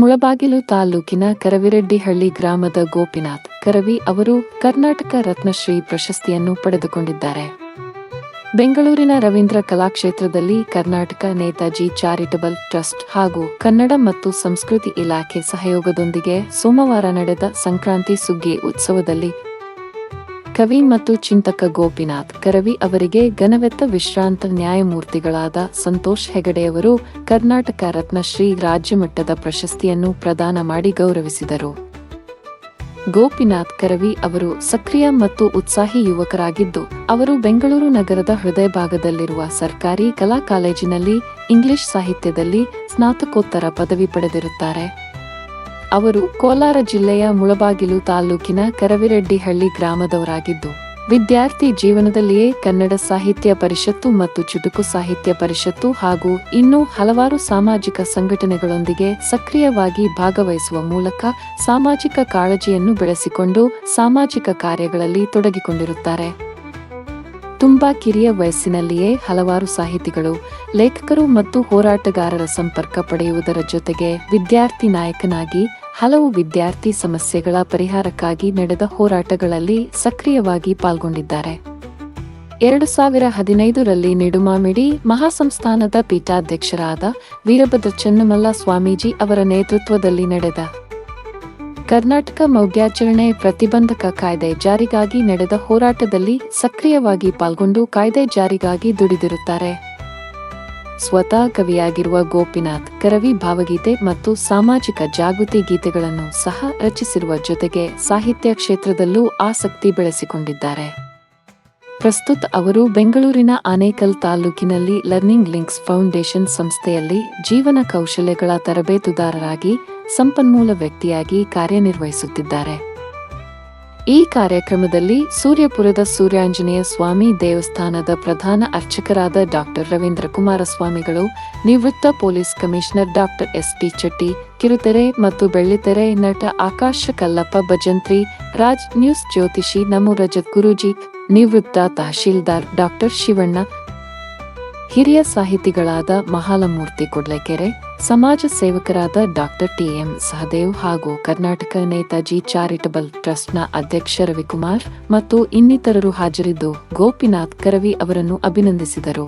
ಮುಳಬಾಗಿಲು ತಾಲೂಕಿನ ಕರವಿರೆಡ್ಡಿಹಳ್ಳಿ ಗ್ರಾಮದ ಗೋಪಿನಾಥ್ ಕರವಿ ಅವರು ಕರ್ನಾಟಕ ರತ್ನಶ್ರೀ ಪ್ರಶಸ್ತಿಯನ್ನು ಪಡೆದುಕೊಂಡಿದ್ದಾರೆ. ಬೆಂಗಳೂರಿನ ರವೀಂದ್ರ ಕಲಾಕ್ಷೇತ್ರದಲ್ಲಿ ಕರ್ನಾಟಕ ನೇತಾಜಿ ಚಾರಿಟಬಲ್ ಟ್ರಸ್ಟ್ ಹಾಗೂ ಕನ್ನಡ ಮತ್ತು ಸಂಸ್ಕೃತಿ ಇಲಾಖೆ ಸಹಯೋಗದೊಂದಿಗೆ ಸೋಮವಾರ ನಡೆದ ಸಂಕ್ರಾಂತಿ ಸುಗ್ಗಿ ಉತ್ಸವದಲ್ಲಿ ಕವಿ ಮತ್ತು ಚಿಂತಕ ಗೋಪಿನಾಥ್. ಕರವಿ ಅವರಿಗೆ ಘನವೆತ್ತ ವಿಶ್ರಾಂತ ನ್ಯಾಯಮೂರ್ತಿಗಳಾದ ಸಂತೋಷ್ ಹೆಗಡೆಯವರು ಕರ್ನಾಟಕ ರತ್ನಶ್ರೀ ರಾಜ್ಯಮಟ್ಟದ ಪ್ರಶಸ್ತಿಯನ್ನು ಪ್ರದಾನ ಮಾಡಿ ಗೌರವಿಸಿದರು. ಗೋಪಿನಾಥ್ ಕರವಿ ಅವರು ಸಕ್ರಿಯ ಮತ್ತು ಉತ್ಸಾಹಿ ಯುವಕರಾಗಿದ್ದು, ಅವರು ಬೆಂಗಳೂರು ನಗರದ ಹೃದಯ ಭಾಗದಲ್ಲಿರುವ ಸರ್ಕಾರಿ ಕಲಾ ಕಾಲೇಜಿನಲ್ಲಿ ಇಂಗ್ಲಿಷ್ ಸಾಹಿತ್ಯದಲ್ಲಿ ಸ್ನಾತಕೋತ್ತರ ಪದವಿ ಪಡೆದಿರುತ್ತಾರೆ. ಅವರು ಕೋಲಾರ ಜಿಲ್ಲೆಯ ಮುಳಬಾಗಿಲು ತಾಲೂಕಿನ ಕರವಿರೆಡ್ಡಿಹಳ್ಳಿ ಗ್ರಾಮದವರಾಗಿದ್ದು, ವಿದ್ಯಾರ್ಥಿ ಜೀವನದಲ್ಲಿಯೇ ಕನ್ನಡ ಸಾಹಿತ್ಯ ಪರಿಷತ್ತು ಮತ್ತು ಚುಟುಕು ಸಾಹಿತ್ಯ ಪರಿಷತ್ತು ಹಾಗೂ ಇನ್ನೂ ಹಲವಾರು ಸಾಮಾಜಿಕ ಸಂಘಟನೆಗಳೊಂದಿಗೆ ಸಕ್ರಿಯವಾಗಿ ಭಾಗವಹಿಸುವ ಮೂಲಕ ಸಾಮಾಜಿಕ ಕಾಳಜಿಯನ್ನು ಬೆಳೆಸಿಕೊಂಡು ಸಾಮಾಜಿಕ ಕಾರ್ಯಗಳಲ್ಲಿ ತೊಡಗಿಕೊಂಡಿರುತ್ತಾರೆ. ತುಂಬಾ ಕಿರಿಯ ವಯಸ್ಸಿನಲ್ಲಿಯೇ ಹಲವಾರು ಸಾಹಿತಿಗಳು, ಲೇಖಕರು ಮತ್ತು ಹೋರಾಟಗಾರರ ಸಂಪರ್ಕ ಪಡೆಯುವುದರ ಜೊತೆಗೆ ವಿದ್ಯಾರ್ಥಿ ನಾಯಕನಾಗಿ ಹಲವು ವಿದ್ಯಾರ್ಥಿ ಸಮಸ್ಯೆಗಳ ಪರಿಹಾರಕ್ಕಾಗಿ ನಡೆದ ಹೋರಾಟಗಳಲ್ಲಿ ಸಕ್ರಿಯವಾಗಿ ಪಾಲ್ಗೊಂಡಿದ್ದಾರೆ. ಎರಡು ಸಾವಿರ ಹದಿನೈದರಲ್ಲಿ ನಿಡುಮಾಮಿಡಿ ಮಹಾಸಂಸ್ಥಾನದ ಪೀಠಾಧ್ಯಕ್ಷರಾದ ವೀರಭದ್ರ ಚೆನ್ನಮಲ್ಲ ಸ್ವಾಮೀಜಿ ಅವರ ನೇತೃತ್ವದಲ್ಲಿ ನಡೆದ ಕರ್ನಾಟಕ ಮೌಢ್ಯಾಚರಣೆ ಪ್ರತಿಬಂಧಕ ಕಾಯ್ದೆ ಜಾರಿಗಾಗಿ ನಡೆದ ಹೋರಾಟದಲ್ಲಿ ಸಕ್ರಿಯವಾಗಿ ಪಾಲ್ಗೊಂಡು ಕಾಯ್ದೆ ಜಾರಿಗಾಗಿ ದುಡಿದಿರುತ್ತಾರೆ. ಸ್ವತಃ ಕವಿಯಾಗಿರುವ ಗೋಪಿನಾಥ್, ಕರವಿ ಭಾವಗೀತೆ ಮತ್ತು ಸಾಮಾಜಿಕ ಜಾಗೃತಿ ಗೀತೆಗಳನ್ನು ಸಹ ರಚಿಸಿರುವ ಜೊತೆಗೆ ಸಾಹಿತ್ಯ ಕ್ಷೇತ್ರದಲ್ಲೂ ಆಸಕ್ತಿ ಬೆಳೆಸಿಕೊಂಡಿದ್ದಾರೆ. ಪ್ರಸ್ತುತ ಅವರು ಬೆಂಗಳೂರಿನ ಆನೇಕಲ್ ತಾಲೂಕಿನಲ್ಲಿ ಲರ್ನಿಂಗ್ ಲಿಂಕ್ಸ್ ಫೌಂಡೇಶನ್ ಸಂಸ್ಥೆಯಲ್ಲಿ ಜೀವನ ಕೌಶಲ್ಯಗಳ ತರಬೇತುದಾರರಾಗಿ ಸಂಪನ್ಮೂಲ ವ್ಯಕ್ತಿಯಾಗಿ ಕಾರ್ಯನಿರ್ವಹಿಸುತ್ತಿದ್ದಾರೆ. ಈ ಕಾರ್ಯಕ್ರಮದಲ್ಲಿ ಸೂರ್ಯಪುರದ ಸೂರ್ಯಾಂಜನೇಯ ಸ್ವಾಮಿ ದೇವಸ್ಥಾನದ ಪ್ರಧಾನ ಅರ್ಚಕರಾದ ಡಾಕ್ಟರ್ ರವೀಂದ್ರ ಕುಮಾರ ಸ್ವಾಮಿಗಳು ನಿವೃತ್ತ police commissioner doctor S P Chatti, ಕಿರುತೆರೆ ಮತ್ತು ಬೆಳ್ಳಿತೆರೆ ನಟ ಆಕಾಶ ಕಲ್ಲಪ್ಪ ಭಜಂತ್ರಿ, ರಾಜ್ ನ್ಯೂಸ್ ಜ್ಯೋತಿಷಿ ನಮೋ ರಜತ್ ಗುರೂಜಿ ನಿವೃತ್ತ ತಹಶೀಲ್ದಾರ್ ಡಾಕ್ಟರ್ ಶಿವಣ್ಣ ಹಿರಿಯ ಸಾಹಿತಿಗಳಾದ ಮಹಾಲಮೂರ್ತಿ ಕುಡ್ಲೆಕೆರೆ, ಸಮಾಜ ಸೇವಕರಾದ ಡಾಕ್ಟರ್ ಟಿಎಂ ಸಹದೇವ್ ಹಾಗೂ ಕರ್ನಾಟಕ ನೇತಾಜಿ ಚಾರಿಟಬಲ್ ಟ್ರಸ್ಟ್ನ ಅಧ್ಯಕ್ಷ ರವಿಕುಮಾರ್ ಮತ್ತು ಇನ್ನಿತರರು ಹಾಜರಿದ್ದು ಗೋಪಿನಾಥ್ ಕರವಿ ಅವರನ್ನು ಅಭಿನಂದಿಸಿದರು.